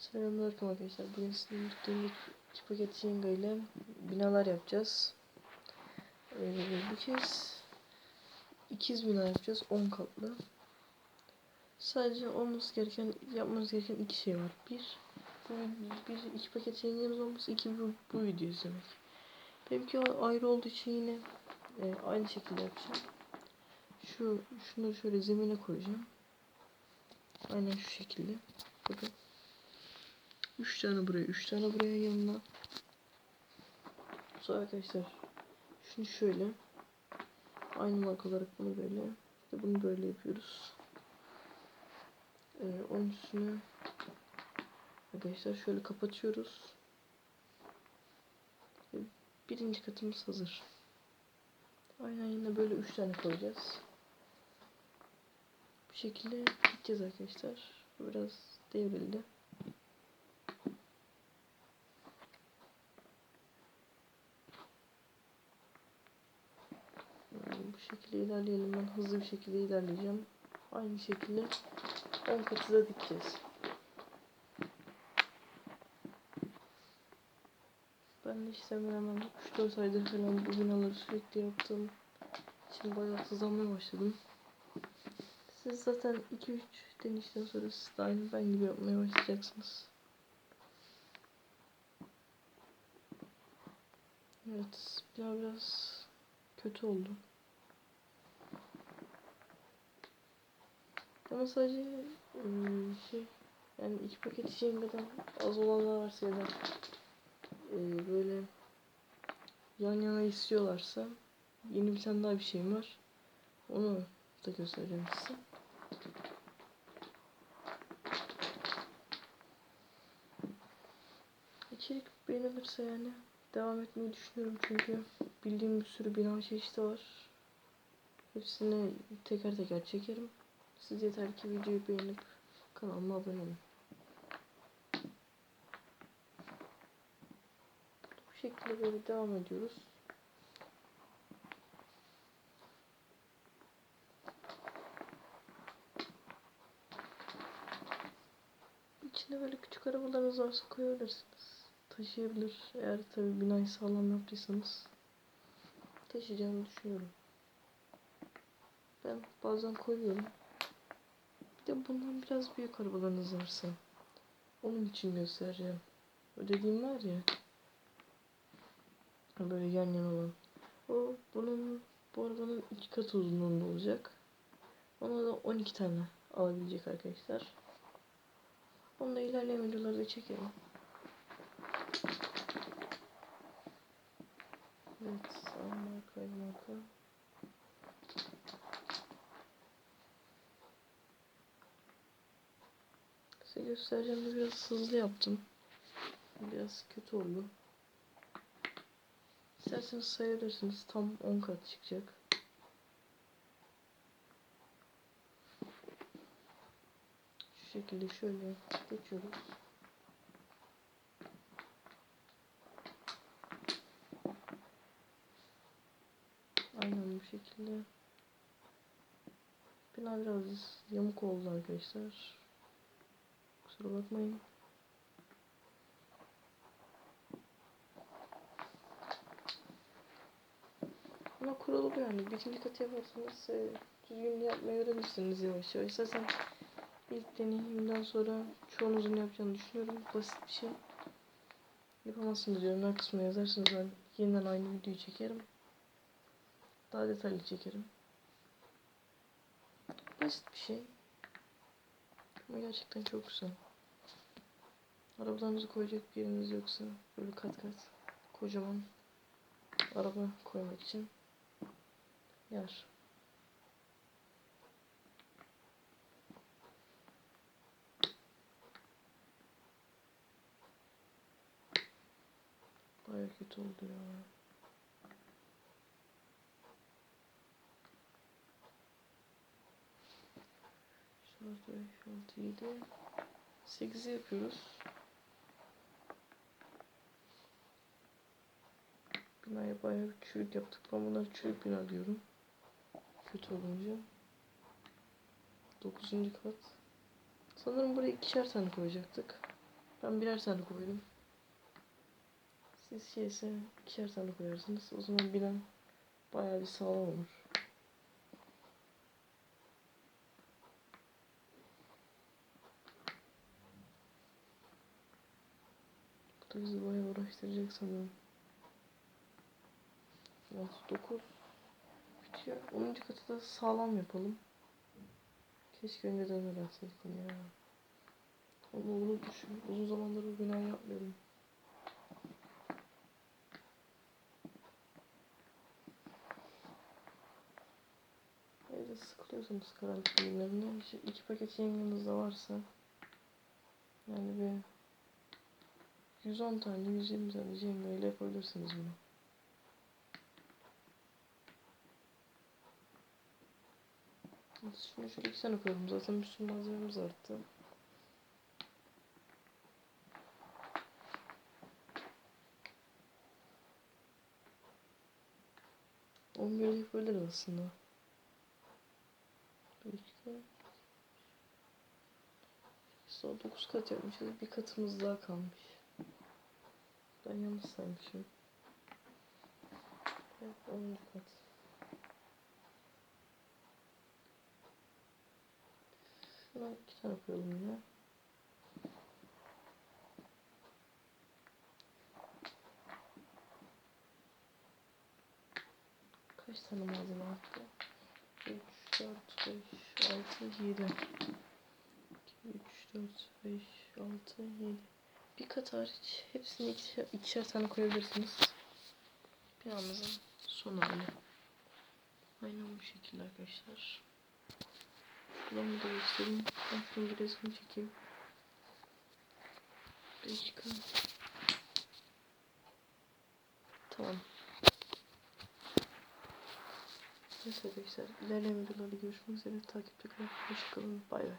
Selamünaleyküm arkadaşlar. Bugün sizin birlikte iki paket ile binalar yapacağız. Ee, bu kez ikiz bina yapacağız. 10 katlı. Sadece olması gereken, yapmanız gereken iki şey var. Bir, bu, bir iki paket Jenga'mız olması. iki bu, bu video izlemek. Benimki ayrı olduğu için yine e, aynı şekilde yapacağım. Şu, şunu şöyle zemine koyacağım. Aynen şu şekilde. Bakın. 3 tane buraya, 3 tane buraya yanına. Sonra arkadaşlar şunu şöyle aynı marka olarak bunu böyle ve bunu böyle yapıyoruz. Ee, onun üstüne arkadaşlar şöyle kapatıyoruz. Ve birinci katımız hazır. Aynen yine böyle 3 tane koyacağız. Bu şekilde gideceğiz arkadaşlar. Biraz devrildi. bu şekilde ilerleyelim. Ben hızlı bir şekilde ilerleyeceğim. Aynı şekilde 10 katı da dikeceğiz. Ben de işte hemen hemen 3-4 aydır falan bu binaları sürekli yaptım. Şimdi bayağı hızlanmaya başladım. Siz zaten 2-3 denişten sonra siz de aynı ben gibi yapmaya başlayacaksınız. Evet, bina biraz kötü oldu. Ama sadece şey yani iki paket Jenga'dan az olanlar varsa ya da ıı, böyle yan yana istiyorlarsa yeni bir tane daha bir şeyim var. Onu da göstereceğim size. İçerik beğenilirse yani devam etmeyi düşünüyorum çünkü bildiğim bir sürü bina çeşidi var. Hepsini teker teker çekerim. Siz yeter ki videoyu beğenip kanalıma abone olun. Bu şekilde böyle devam ediyoruz. İçine böyle küçük arabalarınız varsa koyabilirsiniz. Taşıyabilir. Eğer tabi binayı sağlam yaptıysanız taşıyacağını düşünüyorum. Ben bazen koyuyorum. Bundan biraz büyük arabalarınız varsa onun için göstereceğim. O dediğim var ya böyle yan yana olan. O bunun bu arabanın iki kat uzunluğunda olacak. Ona da 12 tane alabilecek arkadaşlar. Onu da ilerleyen videolarda çekelim. Evet, sağ marka, marka. Size göstereceğim de biraz hızlı yaptım. Biraz kötü oldu. İsterseniz sayabilirsiniz. Tam 10 kat çıkacak. Şu şekilde şöyle geçiyoruz. Aynen bu şekilde. Bina biraz yamuk oldu arkadaşlar. Kusura bakmayın. Ama kurulu bu yani. Birinci katı yaparsanız e, düzgün yapmayı öğrenirsiniz yavaş yavaş. Zaten ilk deneyimden sonra çoğunuzun yapacağını düşünüyorum. Basit bir şey. Yapamazsınız yorumlar kısmına yazarsınız. Ben yeniden aynı videoyu çekerim. Daha detaylı çekerim. Basit bir şey. Ama gerçekten çok güzel. Arabalarınızı koyacak bir yeriniz yoksa böyle kat kat kocaman araba koymak için yer. Baya kötü oldu ya. Şurada 5, 6, 7, 8'i yapıyoruz. Binaya bayağı bir yaptık. Ben bunları çürük bina diyorum. Kötü olunca. 9. kat. Sanırım buraya ikişer tane koyacaktık. Ben birer tane koydum. Siz şeyse ikişer tane koyarsınız. O zaman bina bayağı bir sağlam olur. Bu da bizi bayağı uğraştıracak sanırım. 9 bitiyor. 10. katı da sağlam yapalım. Keşke önceden öğrenseydim ya. Ama unutmuşum. Uzun zamandır bu binayı yapmıyorum. Evde sıkılıyorsanız karanlık filmlerinde işte iki paket yengenizde varsa yani bir 110 tane 120 tane jenga ile yapabilirsiniz bunu. Şimdi şöyle iki tane koyalım. Zaten bir sürü malzememiz arttı. On bir yapabiliriz aslında. Başka. Son 9 kat yapmışız. Bir katımız daha kalmış. Ben yanlış saymışım. Evet, 10. kat. Şuna iki tane koyalım yine. Kaç tane malzeme arttı? 3, 4, 5, 6, 7. 2, 3, 4, 5, 6, 7. Bir kat hariç hepsini ikişer, ikişer tane koyabilirsiniz. Binamızın son hali. Aynen bu şekilde arkadaşlar. Göstereyim. Ben şunu bir resim çekeyim. Dakika. Tamam. Neyse arkadaşlar ilerleyen videolarda görüşmek üzere. Takipte kalın. Hoşçakalın. Bay bay.